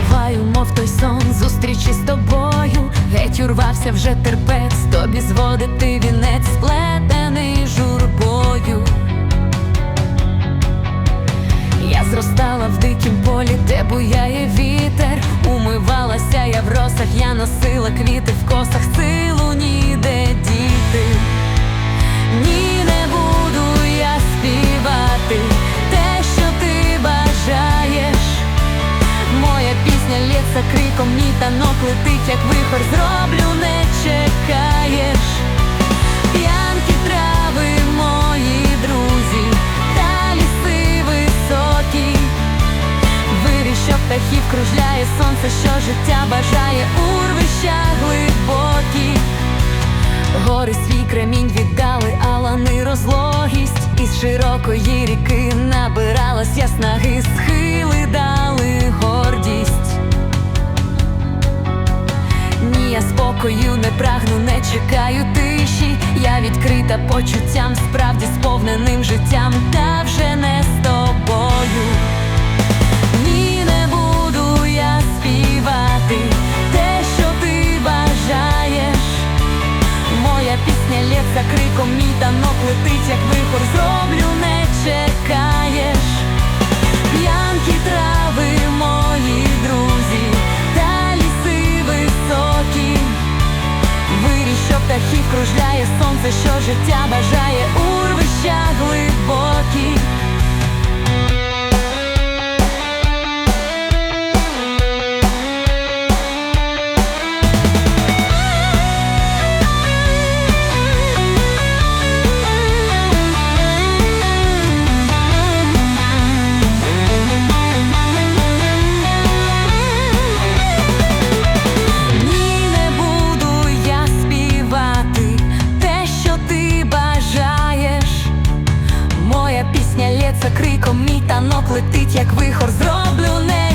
забуваю, мов той сон зустрічі з тобою. Геть урвався вже терпець, тобі зводити вінець, сплетений журбою. Я зростала в дикім полі, де буяє вітер. Умивалася я в росах, я носила квіти в косах, лється криком, ні танок летить, як вихор зроблю, не чекаєш. П'янкі трави, мої друзі, та ліси високі. Вирій, що птахів кружляє сонце, що життя бажає урвища глибокі. Гори свій кремінь віддали, а лани розлогість Із широкої ріки набиралась яснаги, схили спокою не прагну, не чекаю тиші. Я відкрита почуттям, справді сповненим життям, та вже не з тобою. Ні, не буду я співати те, що ти бажаєш. Моя пісня лється криком, мій танок летить, як. життя бажає урвища глибоко. криком мій танок летить, як вихор зроблю не.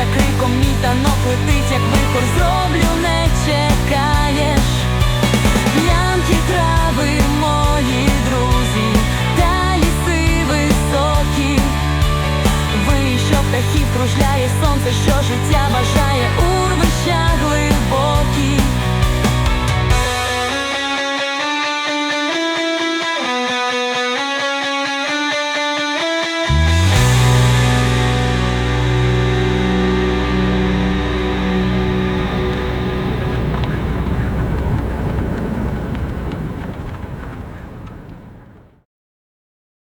за криком мій танок летить, як вихор зроблю не.